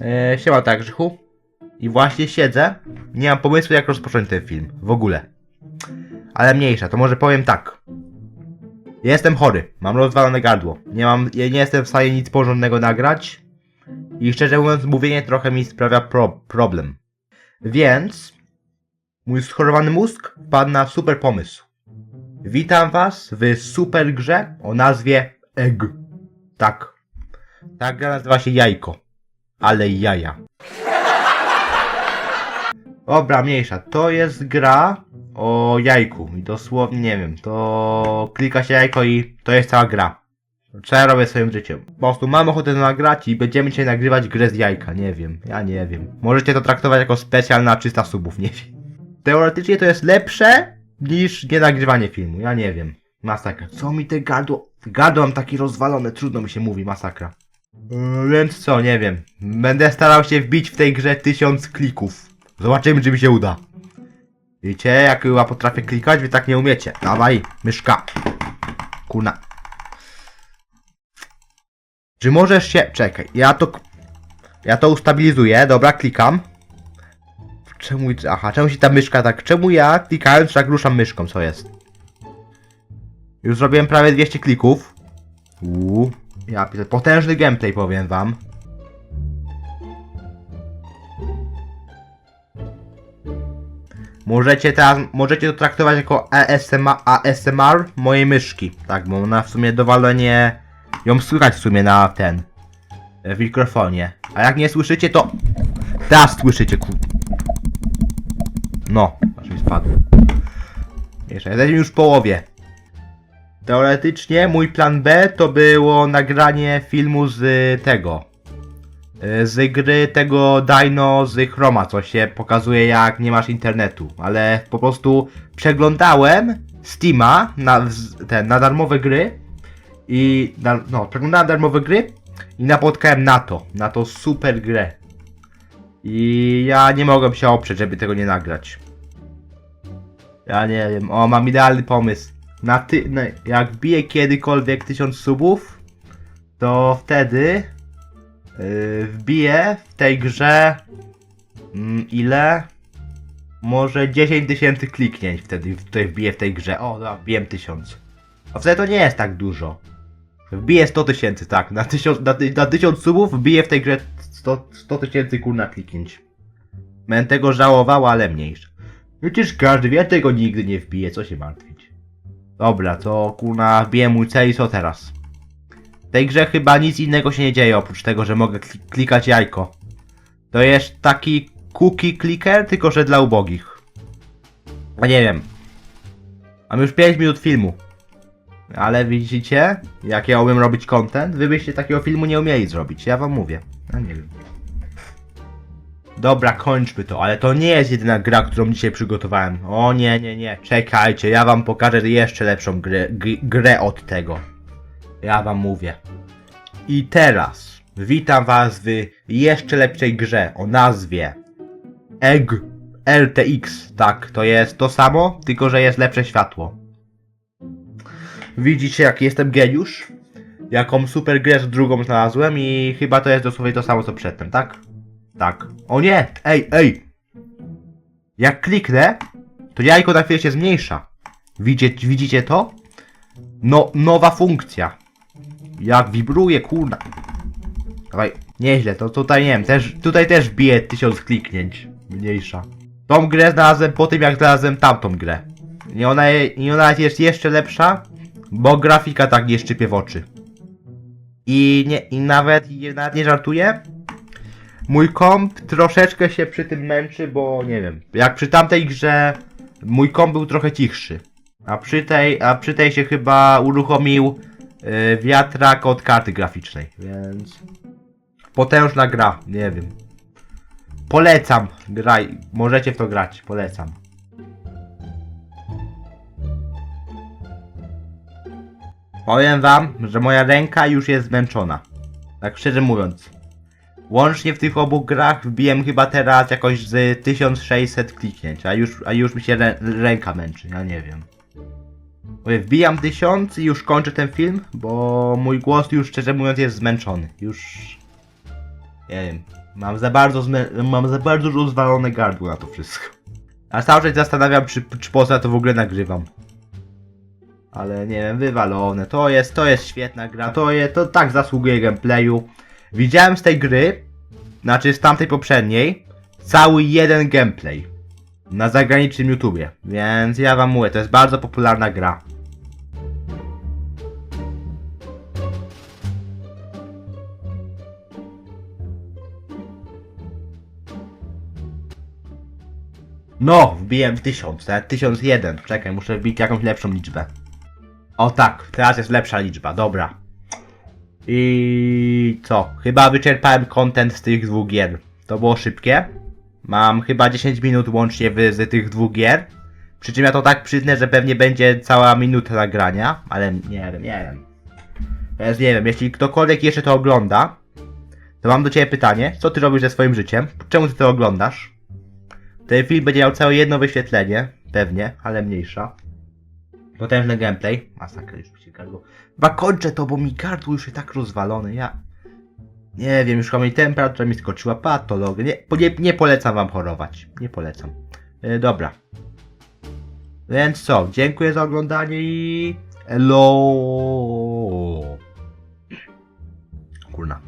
E, siema tak, Grzychu. I właśnie siedzę. Nie mam pomysłu, jak rozpocząć ten film. W ogóle. Ale mniejsza, to może powiem tak. Jestem chory. Mam rozwalone gardło. Nie mam, nie jestem w stanie nic porządnego nagrać. I szczerze mówiąc, mówienie trochę mi sprawia pro, problem. Więc mój schorowany mózg wpadł na super pomysł. Witam was w super grze o nazwie Egg. Tak. Ta gra nazywa się Jajko. Ale jaja. Dobra, mniejsza. To jest gra o jajku. I dosłownie nie wiem. To klika się jajko i to jest cała gra. Co ja robię swoim życiem? Po prostu mam ochotę nagrać i będziemy dzisiaj nagrywać grę z jajka. Nie wiem. Ja nie wiem. Możecie to traktować jako specjal na 300 subów. Nie wiem. Teoretycznie to jest lepsze niż nie nagrywanie filmu. Ja nie wiem. Masakra. Co mi te gardło... Gardło mam takie rozwalone. Trudno mi się mówi. Masakra. Yy, Więc co, nie wiem. Będę starał się wbić w tej grze tysiąc klików. Zobaczymy, czy mi się uda. Wiecie, jak ja potrafię klikać, wy tak nie umiecie. Dawaj, myszka. Kuna. Czy możesz się... Czekaj, ja to... Ja to ustabilizuję, dobra, klikam. Czemu... Aha, czemu się ta myszka tak... Czemu ja klikając tak ruszam myszką, co jest? Już zrobiłem prawie 200 klików. Uuu. Ja piszę, potężny gameplay powiem wam. Możecie teraz, możecie to traktować jako ASMR, ASMR mojej myszki. Tak, bo ona w sumie dowalenie ją słychać w sumie na ten e, w mikrofonie. A jak nie słyszycie, to teraz słyszycie ku... No, aż mi spadło. Jeszcze, jesteśmy już w połowie. Teoretycznie mój plan B to było nagranie filmu z y, tego. y, Z gry tego Dino z Chroma, co się pokazuje jak nie masz internetu. Ale po prostu przeglądałem Steama na, te, na darmowe gry. I na, no, przeglądałem darmowe gry i napotkałem na to, na to super grę. I ja nie mogłem się oprzeć, żeby tego nie nagrać. Ja nie wiem, o mam idealny pomysł. Na ty, na, jak bije kiedykolwiek 1000 subów, to wtedy yy, wbiję w tej grze mm, ile? Może 10 tysięcy kliknięć wtedy tutaj wbiję w tej grze. O, dobra, wbiłem 1000. A wtedy to nie jest tak dużo. Wbiję 100 tysięcy, tak. Na 1000 na, na 1000 subów wbiję w tej grze 100 100 tysięcy kurna kliknięć. Będę tego żałował, ale mniejsze. Przecież każdy wie, tego nigdy nie wbije, co się martwić. Dobra, to kurna wbiję mój cel i co teraz? W tej grze chyba nic innego się nie dzieje, oprócz tego, że mogę kli- klikać jajko. To jest taki cookie clicker, tylko że dla ubogich. A nie wiem. Mam już 5 minut filmu. Ale widzicie, jak ja umiem robić content? Wy byście takiego filmu nie umieli zrobić, ja wam mówię. Ja nie wiem. Dobra, kończmy to, ale to nie jest jedyna gra, którą dzisiaj przygotowałem. O nie, nie, nie, czekajcie, ja wam pokażę jeszcze lepszą grę, grę od tego. Ja wam mówię. I teraz witam was w jeszcze lepszej grze o nazwie Egg RTX. Tak, to jest to samo, tylko że jest lepsze światło. Widzicie, jaki jestem geniusz? Jaką super grę drugą znalazłem i chyba to jest dosłownie to samo co przedtem, tak? Tak. O nie! Ej, ej! Jak kliknę, to jajko na chwilę się zmniejsza. Widzicie, widzicie to? No, nowa funkcja. Jak wibruje, kurna. Dawaj, nieźle, to tutaj nie wiem, też, tutaj też bije tysiąc kliknięć. Mniejsza. Tą grę znalazłem po tym, jak znalazłem tamtą grę. I ona, i ona jest jeszcze lepsza, bo grafika tak nie szczypie w oczy. I, nie, i nawet, i nawet nie żartuję, Mój komp troszeczkę się przy tym męczy, bo nie wiem. Jak przy tamtej grze mój komp był trochę cichszy. A przy tej, a przy tej się chyba uruchomił yy, wiatrak od karty graficznej, więc potężna gra, nie wiem. Polecam, graj, możecie w to grać, polecam. Powiem wam, że moja ręka już jest zmęczona. Tak szczerze mówiąc. Łącznie w tych obu grach wbiłem chyba teraz jakoś z 1600 kliknięć, a już, a już mi się rę, ręka męczy, ja nie wiem. Wbijam 1000 i już kończę ten film, bo mój głos już szczerze mówiąc jest zmęczony. Już... Nie wiem. Mam za bardzo, zmę- mam za bardzo rozwalone gardło na to wszystko. A cały czas zastanawiam, czy, czy poza to w ogóle nagrywam. Ale nie wiem, wywalone. To jest, to jest świetna gra, to, je, to tak zasługuje gameplayu. Widziałem z tej gry, znaczy z tamtej poprzedniej, cały jeden gameplay. Na zagranicznym YouTubie. Więc ja wam mówię, to jest bardzo popularna gra. No, wbiłem w 1000, nawet 1001. Czekaj, muszę wbić jakąś lepszą liczbę. O tak, teraz jest lepsza liczba, dobra. I co? Chyba wyczerpałem content z tych dwóch gier. To było szybkie. Mam chyba 10 minut łącznie z tych dwóch gier. Przy czym ja to tak przyznę, że pewnie będzie cała minuta nagrania, ale nie wiem, nie wiem. Więc nie wiem, jeśli ktokolwiek jeszcze to ogląda, to mam do ciebie pytanie, co ty robisz ze swoim życiem? Czemu ty to oglądasz? Ten film będzie miał całe jedno wyświetlenie, pewnie, ale mniejsza. Potężny gameplay. Masakra, już mi się gardło. Chyba kończę to, bo mi gardło już jest tak rozwalone. Ja nie wiem, już chyba mi temperatura mi skoczyła, patolog. Nie, nie, nie polecam wam chorować. Nie polecam. E, dobra. Więc co, dziękuję za oglądanie i... Hello! Kurna.